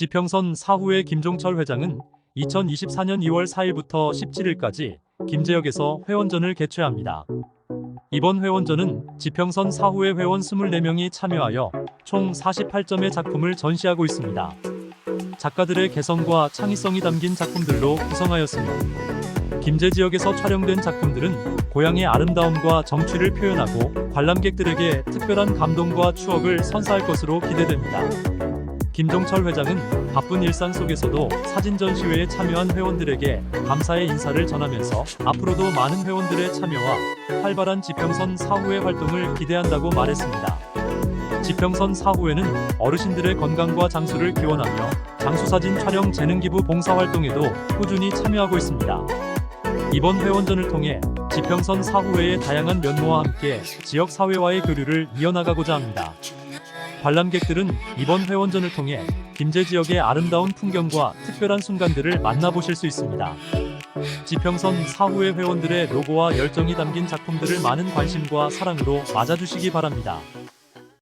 지평선 사후의 김종철 회장은 2024년 2월 4일부터 17일까지 김제역에서 회원전을 개최합니다. 이번 회원전은 지평선 사후의 회원 24명이 참여하여 총 48점의 작품을 전시하고 있습니다. 작가들의 개성과 창의성이 담긴 작품들로 구성하였으며 김제 지역에서 촬영된 작품들은 고향의 아름다움과 정취를 표현하고 관람객들에게 특별한 감동과 추억을 선사할 것으로 기대됩니다. 김종철 회장은 바쁜 일상 속에서도 사진 전시회에 참여한 회원들에게 감사의 인사를 전하면서 앞으로도 많은 회원들의 참여와 활발한 지평선 사후의 활동을 기대한다고 말했습니다. 지평선 사후에는 어르신들의 건강과 장수를 기원하며 장수사진 촬영 재능기부 봉사활동에도 꾸준히 참여하고 있습니다. 이번 회원전을 통해 지평선 사후회의 다양한 면모와 함께 지역 사회와의 교류를 이어나가고자 합니다. 관람객들은 이번 회원전을 통해 김제 지역의 아름다운 풍경과 특별한 순간들을 만나보실 수 있습니다. 지평선 사후회 회원들의 노고와 열정이 담긴 작품들을 많은 관심과 사랑으로 맞아주시기 바랍니다.